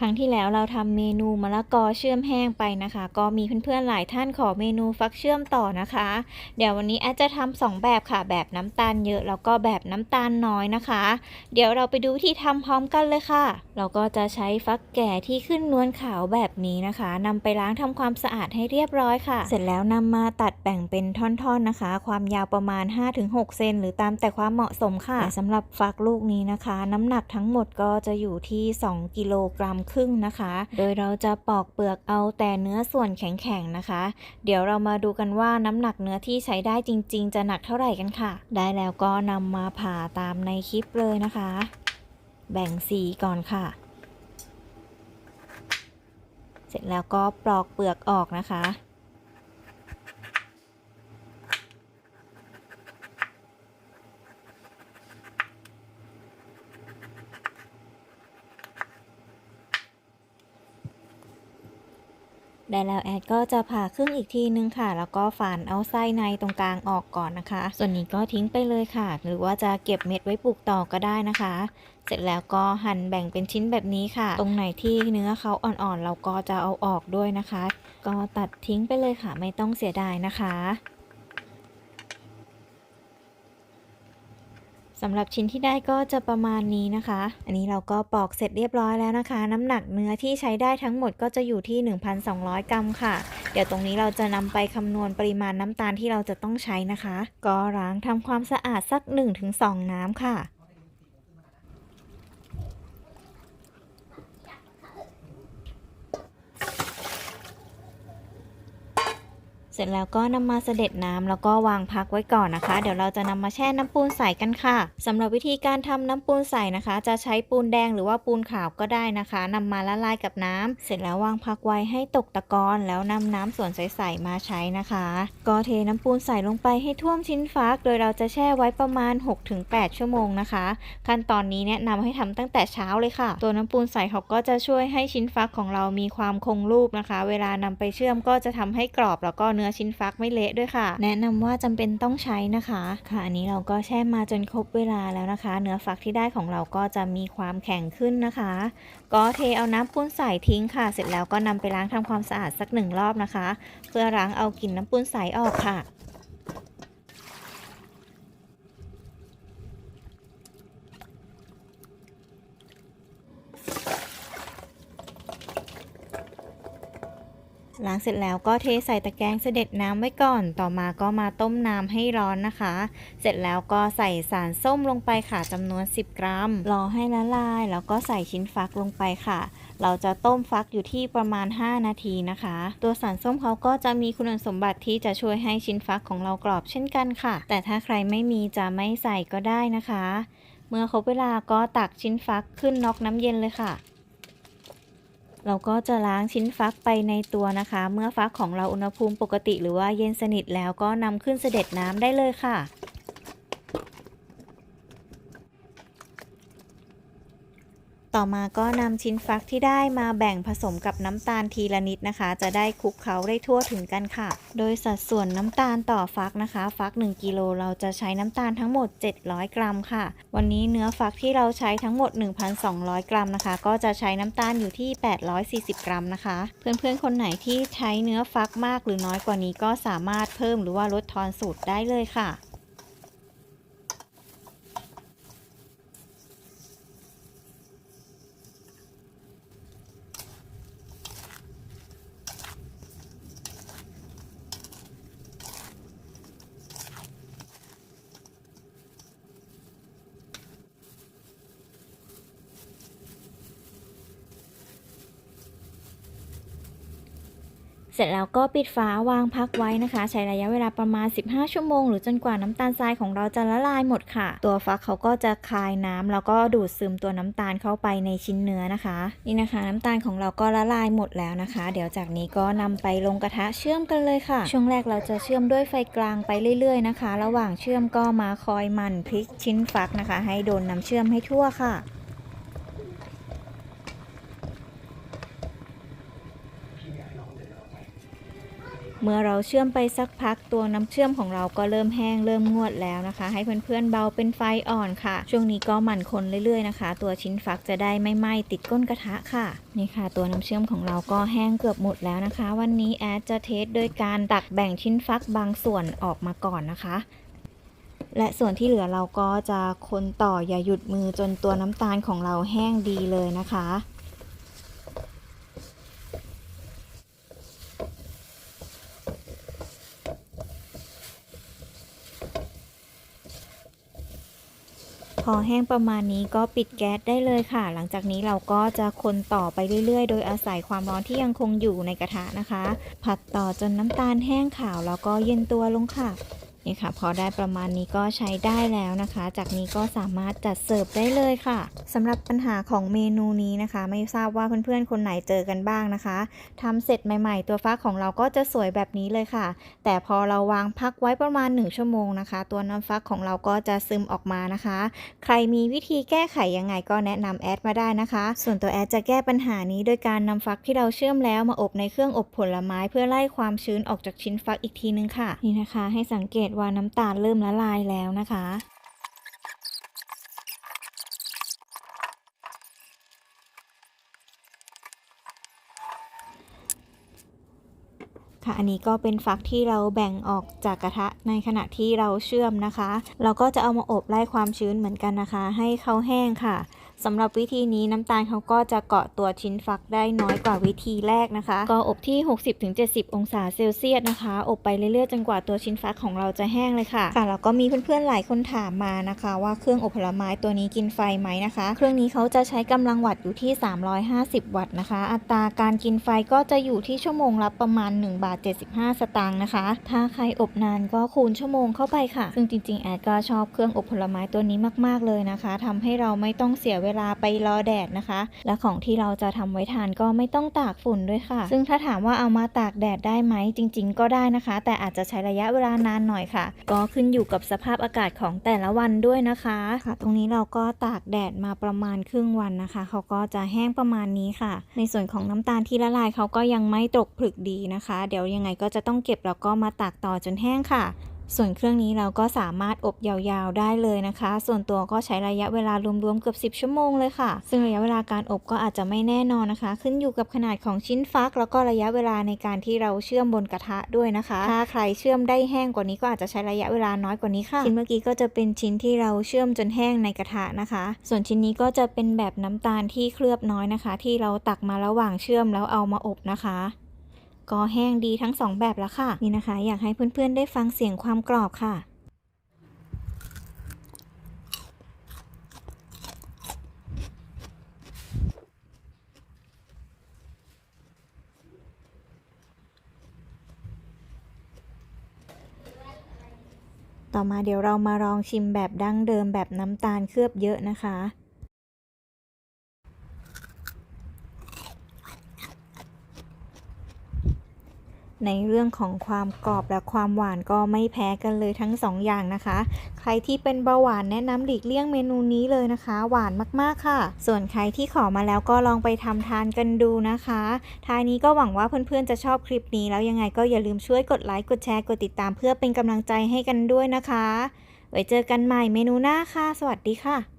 ครั้งที่แล้วเราทำเมนูมะละกอเชื่อมแห้งไปนะคะ ก็มีเพื่อนๆหลายท่านขอเมนูฟักเชื่อมต่อนะคะ เดี๋ยววันนี้แอดจะทำสองแบบค่ะ แบบน้ำตาลเยอะแล้วก็แบบน้ำตาลน้อยนะคะ เดี๋ยวเราไปดูที่ทำพร้อมกันเลยค่ะ เราก็จะใช้ฟักแก่ที่ขึ้นนวลขาวแบบนี้นะคะนำไปล้างทำความสะอาดให้เรียบร้อยค่ะ เสร็จแล้วนำมาตัดแบ่งเป็นท่อนๆนะคะ ความยาวประมาณ 5-6 เซนหรือตามแต่ความเหมาะสมค่ะสำหรับฟักลูกนี้นะคะ น้ำหนักทั้งหมดก็จะอยู่ที่ 2 กิโลกรัมครึ่งนะคะ โดยเราจะปอกเปลือกเอาแต่เนื้อส่วนแข็งๆนะคะ เดี๋ยวเรามาดูกันว่าน้ำหนักเนื้อที่ใช้ได้จริง ๆ จะหนักเท่าไหร่กันค่ะ ได้แล้วก็นำมาผ่าตามในคลิปเลยนะคะ แบ่งสีก่อนค่ะ เสร็จแล้วก็ปลอกเปลือกออกนะคะ ได้แล้วแอดก็จะผ่าครึ่งอีกทีนึงค่ะ แล้วก็ฝานเอาไส้ในตรงกลางออกก่อนนะคะ ส่วนนี้ก็ทิ้งไปเลยค่ะ หรือว่าจะเก็บเม็ดไว้ปลูกต่อก็ได้นะคะ เสร็จแล้วก็หั่นแบ่งเป็นชิ้นแบบนี้ค่ะ ตรงไหนที่เนื้อเขาอ่อนๆ เราก็จะเอาออกด้วยนะคะ ก็ตัดทิ้งไปเลยค่ะ ไม่ต้องเสียดายนะคะ สำหรับชิ้นที่ได้ก็จะประมาณนี้นะคะ อันนี้เราก็ปอกเสร็จเรียบร้อยแล้วนะคะ น้ำหนักเนื้อที่ใช้ได้ทั้งหมดก็จะอยู่ที่ 1,200 กรัมค่ะ เดี๋ยวตรงนี้เราจะนำไปคำนวณปริมาณน้ำตาลที่เราจะต้องใช้นะคะ ก็ล้างทำความสะอาดสัก 1-2 น้ำค่ะ เสร็จแล้วก็นำมาเสด็จน้ำแล้วก็วางพักไว้ก่อนนะคะ เดี๋ยวเราจะนำมาแช่น้ำปูนใสกันค่ะสำหรับวิธีการทำน้ำปูนใสนะคะ จะใช้ปูนแดงหรือว่าปูนขาวก็ได้นะคะนำมาละลายกับน้ำเสร็จแล้ววางพักไว้ให้ตกตะกอนแล้วนำน้ำส่วนใสๆมาใช้นะคะก็เทน้ำปูนใสลงไปให้ท่วมชิ้นฟัก โดยเราจะแช่ไว้ประมาณ 6-8 ชั่วโมงนะคะ ขั้นตอนนี้แนะนำให้ทำตั้งแต่เช้าเลยค่ะ ตัวน้ำปูนใสเขาก็จะช่วยให้ชิ้นฟักของเรามีความคงรูปนะคะ เวลานำไปเชื่อมก็จะทำให้กรอบแล้วก็เนื้อื้อชิ้นฟักไม่เละด้วยค่ะ แนะนำว่าจำเป็นต้องใช้นะคะ ค่ะ อันนี้เราก็แช่มาจนครบเวลาแล้วนะคะ เนื้อฟักที่ได้ของเราก็จะมีความแข็งขึ้นนะคะ ก็เทเอาน้ำปูนใสทิ้งค่ะ เสร็จแล้วก็นำไปล้างทำความสะอาดสักหนึ่งรอบนะคะ เพื่อล้างเอากลิ่นน้ำปูนใสออกค่ะ ล้างเสร็จแล้วก็เทใส่ตะแกรงเสด็จน้ำไว้ก่อน ต่อมาก็มาต้มน้ำให้ร้อนนะคะ เสร็จแล้วก็ใส่สารส้มลงไปค่ะจำนวน 10 กรัม รอให้ละลาย แล้วก็ใส่ชิ้นฟักลงไปค่ะ เราจะต้มฟักอยู่ที่ประมาณ 5 นาทีนะคะ ตัวสารส้มเขาก็จะมีคุณสมบัติที่จะช่วยให้ชิ้นฟักของเรากรอบเช่นกันค่ะ แต่ถ้าใครไม่มีจะไม่ใส่ก็ได้นะคะ เมื่อครบเวลาก็ตักชิ้นฟักขึ้นน็อกน้ำเย็นเลยค่ะ เราก็จะล้างชิ้นฟักไปในตัวนะคะ เมื่อฟักของเราอุณหภูมิปกติ หรือว่าเย็นสนิทแล้วก็นำขึ้นเสด็จน้ำได้เลยค่ะ ต่อมาก็นำชิ้นฟักที่ได้มาแบ่งผสมกับน้ำตาลทีละนิดนะคะ จะได้คลุกเคล้าได้ทั่วถึงกันค่ะ โดยสัดส่วนน้ำตาลต่อฟักนะคะ ฟัก 1กิโลเราจะใช้น้ำตาลทั้งหมด 700 กรัมค่ะ วันนี้เนื้อฟักที่เราใช้ทั้งหมด 1,200 กรัมนะคะ ก็จะใช้น้ำตาลอยู่ที่ 840 กรัมนะคะ เพื่อนๆ คนไหนที่ใช้เนื้อฟักมากหรือน้อยกว่านี้ก็สามารถเพิ่มหรือว่าลดทอนสูตรได้เลยค่ะ เสร็จแล้วก็ปิดฝาวางพักไว้นะคะ ใช้ระยะเวลาประมาณ 15 ชั่วโมง หรือจนกว่าน้ำตาลทรายของเราจะละลายหมดค่ะ ตัวฟักเขาก็จะคายน้ำแล้วก็ดูดซึมตัวน้ำตาลเข้าไปในชิ้นเนื้อนะคะ นี่นะคะ น้ำตาลของเราก็ละลายหมดแล้วนะคะ เดี๋ยวจากนี้ก็นำไปลงกระทะเชื่อมกันเลยค่ะ ช่วงแรกเราจะเชื่อมด้วยไฟกลางไปเรื่อยๆนะคะ ระหว่างเชื่อมก็มาคอยมันพลิกชิ้นฟักนะคะ ให้โดนน้ำเชื่อมให้ทั่วค่ะ เมื่อเราเชื่อมไปสักพักตัวน้ำเชื่อมของเราก็เริ่มแห้งเริ่มงวดแล้วนะคะ ให้เพื่อนๆเบาเป็นไฟอ่อนค่ะ ช่วงนี้ก็หมั่นคนเรื่อยๆนะคะ ตัวชิ้นฟักจะได้ไม่ไหม้ติดก้นกระทะค่ะนี่ค่ะ ตัวน้ำเชื่อมของเราก็แห้งเกือบหมดแล้วนะคะ วันนี้แอดจะเทสโดยการตักแบ่งชิ้นฟักบางส่วนออกมาก่อนนะคะและส่วนที่เหลือเราก็จะคนต่ออย่าหยุดมือจนตัวน้ำตาลของเราแห้งดีเลยนะคะ พอแห้งประมาณนี้ก็ปิดแก๊สได้เลยค่ะ หลังจากนี้เราก็จะคนต่อไปเรื่อยๆ โดยอาศัยความร้อนที่ยังคงอยู่ในกระทะนะคะ ผัดต่อจนน้ำตาลแห้งขาวแล้วก็เย็นตัวลงค่ะ นี่ค่ะ พอได้ประมาณนี้ก็ใช้ได้แล้วนะคะ จากนี้ก็สามารถจัดเสิร์ฟได้เลยค่ะสำหรับปัญหาของเมนูนี้นะคะ ไม่ทราบว่าเพื่อนๆคนไหนเจอกันบ้างนะคะทำเสร็จใหม่ๆ ตัวฟักของเราก็จะสวยแบบนี้เลยค่ะ แต่พอเราวางพักไว้ประมาณ 1 ชั่วโมงนะคะ ตัวน้ำฟักของเราก็จะซึมออกมานะคะ ใครมีวิธีแก้ไขยังไงก็แนะนำแอดมาได้นะคะ ส่วนตัวแอดจะแก้ปัญหานี้โดยการนำฟักที่เราเชื่อมแล้วมาอบในเครื่องอบผลไม้ เพื่อไล่ความชื้นออกจากชิ้นฟักอีกทีนึงค่ะนี่นะคะ ให้สังเกตว่าน้ำตาลเริ่มละลายแล้วนะคะ ค่ะอันนี้ก็เป็นฟักที่เราแบ่งออกจากกระทะในขณะที่เราเชื่อมนะคะ เราก็จะเอามาอบไล่ความชื้นเหมือนกันนะคะ ให้เขาแห้งค่ะ สำหรับวิธีนี้น้ำตาลเขาก็จะเกาะตัวชิ้นฟักได้น้อยกว่าวิธีแรกนะคะ ก็อบที่ 60-70 องศาเซลเซียสนะคะ อบไปเรื่อยๆจนกว่าตัวชิ้นฟักของเราจะแห้งเลยค่ะค่ะแล้วก็มีเพื่อนๆหลายคนถามมานะคะ ว่าเครื่องอบผลไม้ตัวนี้กินไฟไหมนะคะ เครื่องนี้เขาจะใช้กำลังวัตต์อยู่ที่ 350 วัตต์นะคะ อัตราการกินไฟก็จะอยู่ที่ชั่วโมงละประมาณ1บาท75 สตางค์นะคะ ถ้าใครอบนานก็คูณชั่วโมงเข้าไปค่ะ ซึ่งจริงๆแอดก็ชอบเครื่องอบผลไม้ตัวนี้มากๆเลยนะคะทำให้เราไม่ต้องเสียเวลาลาไปรอแดดนะคะ และของที่เราจะทำไว้ทานก็ไม่ต้องตากฝุ่นด้วยค่ะ ซึ่งถ้าถามว่าเอามาตากแดดได้ไหมจริง ๆ ก็ได้นะคะ แต่อาจจะใช้ระยะเวลานานหน่อยค่ะ ก็ขึ้นอยู่กับสภาพอากาศของแต่ละวันด้วยนะคะค่ะ ตรงนี้เราก็ตากแดดมาประมาณครึ่งวันนะคะ เขาก็จะแห้งประมาณนี้ค่ะ ในส่วนของน้ำตาลที่ละลายเขาก็ยังไม่ตกผลึกดีนะคะ เดี๋ยวยังไงก็จะต้องเก็บแล้วก็มาตากต่อจนแห้งค่ะ ส่วนเครื่องนี้เราก็สามารถอบยาวๆได้เลยนะคะ ส่วนตัวก็ใช้ระยะเวลารวมๆเกือบ 10 ชั่วโมงเลยค่ะ ซึ่งระยะเวลาการอบก็อาจจะไม่แน่นอนนะคะ ขึ้นอยู่กับขนาดของชิ้นฟัก แล้วก็ระยะเวลาในการที่เราเชื่อมบนกระทะด้วยนะคะ ถ้าใครเชื่อมได้แห้งกว่านี้ก็อาจจะใช้ระยะเวลาน้อยกว่านี้ค่ะ ชิ้นเมื่อกี้ก็จะเป็นชิ้นที่เราเชื่อมจนแห้งในกระทะนะคะ ส่วนชิ้นนี้ก็จะเป็นแบบน้ำตาลที่เคลือบน้อยนะคะ ที่เราตักมาระหว่างเชื่อมแล้วเอามาอบนะคะ ก็แห้งดีทั้งสองแบบแล้วค่ะ นี่นะคะ อยากให้เพื่อนๆได้ฟังเสียงความกรอบค่ะต่อมาเดี๋ยวเรามาลองชิมแบบดั้งเดิมแบบน้ำตาลเคลือบเยอะนะคะ ในเรื่องของความกรอบและความหวานก็ไม่แพ้กันเลยทั้งสองอย่างนะคะ ใครที่เป็นเบาหวานแนะนำหลีกเลี่ยงเมนูนี้เลยนะคะ หวานมากๆค่ะ ส่วนใครที่ขอมาแล้วก็ลองไปทำทานกันดูนะคะท้ายนี้ก็หวังว่าเพื่อนๆจะชอบคลิปนี้แล้วยังไงก็อย่าลืมช่วยกดไลค์กดแชร์กดติดตามเพื่อเป็นกำลังใจให้กันด้วยนะคะ ไว้เจอกันใหม่เมนูหน้าค่ะ สวัสดีค่ะ